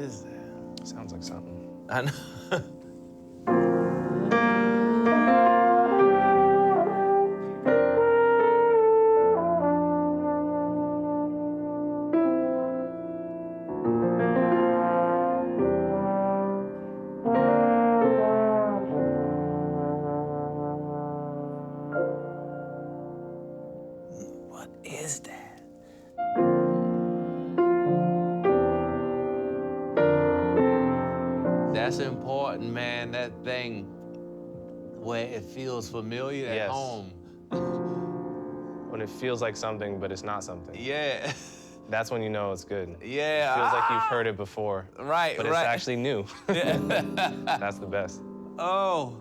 is that? Sounds like something. I know. What is that? That's important, man. That thing where it feels familiar at home. When it feels like something, but it's not something. Yeah. That's when you know it's good. It Yeah. feels like you've ah, heard it before. Right, But right. it's actually new. Yeah. That's the best. oh.